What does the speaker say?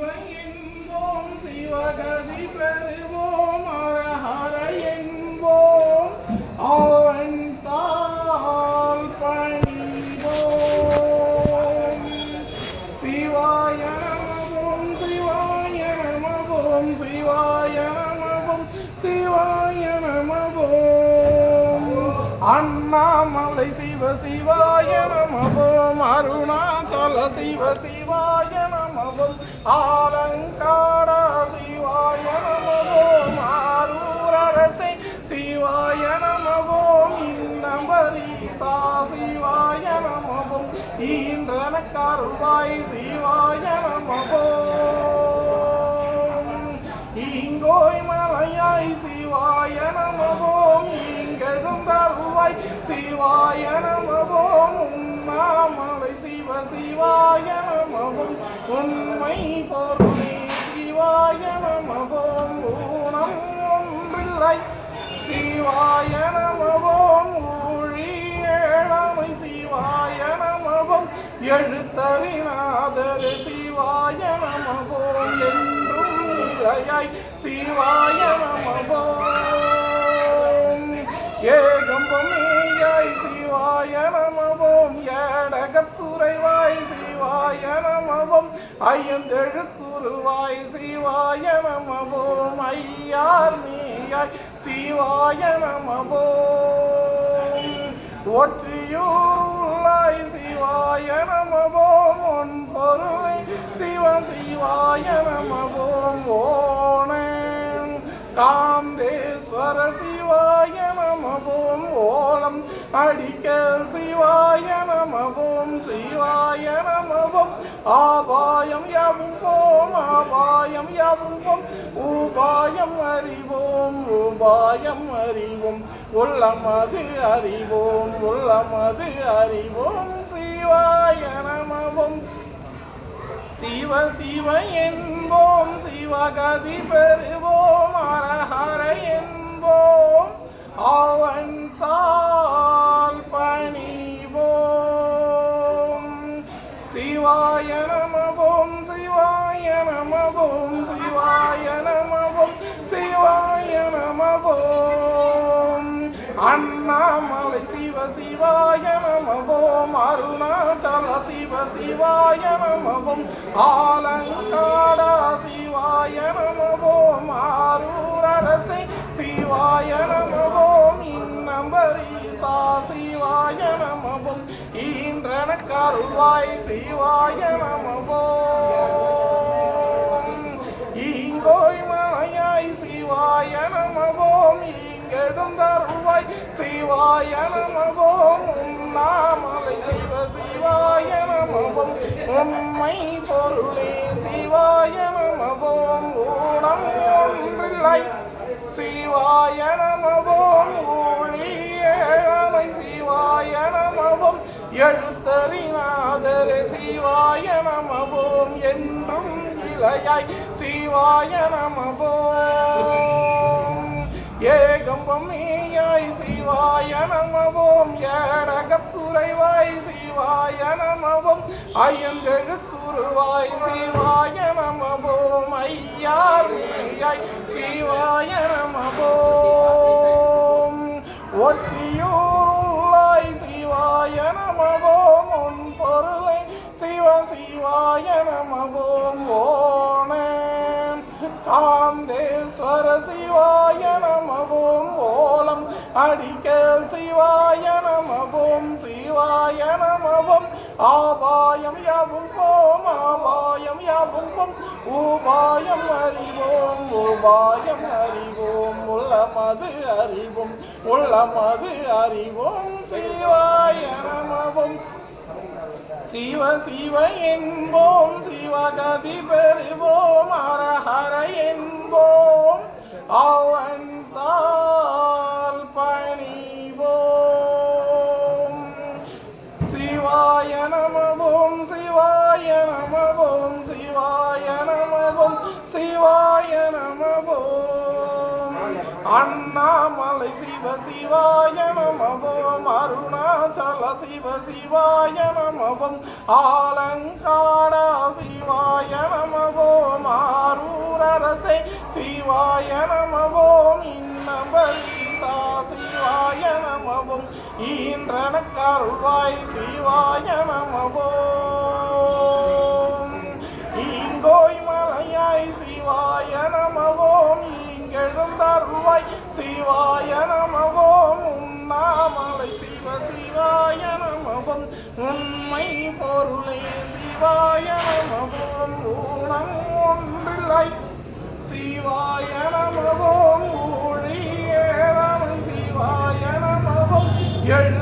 சிவ என்போம் சிவகதி அண்ணாமலை சிவ சிவாய நமவோம் அருணாச்சல சிவ சிவாய நமவோம் ஆலங்கார சிவாய சிவாய நமவோம் உண்ணாமலை சிவ சிவாய நமவோம் உண்மை பொருளே சிவாய நமவோம் ஊனம் ஒன்றில்லை. சிவாய நமவோம் ஊழி ஏழமை சிவாய நமவோம் எழுத்தறிநாதர் சிவாய நமவோம் என்றும் நிலையாய் சிவாய நமவோம் ஏடகத்துறைவாய் சிவாய நமவோம் ஐயந்தெழுத்துருவாய் சிவாய நமவோம் ஐயார் மேயாய் சிவாய நமவோம் ஒற்றியூர்லாய் சிவாய நமவோம் உன் பொருளை சிவ சிவாய நமவோம் ஓ காந்தேஸ்வர சிவாய நமவோம் ஓலம். அடிக்கல் சிவாய நமவோம் சிவாய நமவோம் ஆபாயம் யாவும் போம் ஆபாயம் யாவும் போம் உபாயம் அறிவோம். உபாயம் அறிவோம். உள்ளமது அறிவோம். உள்ளமது அறிவோம். சிவாய நமவோம் சிவ சிவ என்போம். சிவகதி பெறுவோம். ஹரஹர என்போம் அவன் தால் பணிவோம். சிவாய நமவோம் சிவாய நமவோம் சிவாய நமவோம் சிவாய நமவோம். அண்ணாமலை சிவ சிவாய நமவோம் அருணாச்சல சிவ சிவாய நமவோம் ஆலங்காடா சிவாய நமவோம் அரசை சிவாய நமவோம் இன்னம்பரீசா சிவாய நமவோம் ஈன்றனக்கருவாய் சிவாய நமபோம் இங்கோய் மலையாய் சிவாய நமபோம் இங்கெழுந்தருவாய் சிவாய நமபோம் உண்ணாமலை சிவ சிவாய நமபோம் உண்மை பொருளே சிவாய நமவோம் சிவாய நமவோம் ஊழியமை சிவாய நமவோம் எழுத்தறிநாதர் சிவாய நமவோம் என்றும் இலையாய் சிவாய நமவோம் ஏகம்பமேயாய் சிவாய நமவோம் ஏடகத்துறைவாய் சிவாய நமவோம் ஐயங்கெழுத்துருவாய் சிவாய நமவோம் ஐயார் மேயாய் சிவாய ஒற்றியூருள்ளாய் சிவாய நமவோ முன் பொருளை. சிவ சிவாய நமவோம் ஓணம் காந்தேஸ்வர சிவாய நம அடிக்கல் சிவாய நமவோம் சிவாய நமவோம். ஆபாயம் யாவும் ஆபாயம் யாவும் உபாயம் அறிவோம் உபாயம் அறிவோம். உள்ளமது அறிவோம் உள்ளமது அறிவோம். சிவாய நமவோம். சிவ சிவ என்போம் சிவகதி பெறுவோம் அரஹர என்போம். அவன் தான் அண்ணாமலை சிவ சிவாய நமவோம் அருணாச்சல சிவ சிவாய நமவோம் ஆலங்காட சிவாய நமவோம் ஆரூரரசே சிவாய நமவோம் இன்னபரிந்தா சிவாய நமவோம் ஈன்றன கருள்வாய் சிவாய நமவோம் பொருளே சிவாய நமவோம் ஊனம் ஒன்றில்லை. சிவாய நமவோம் ஊழியே நம சிவாய நமவோம் எழு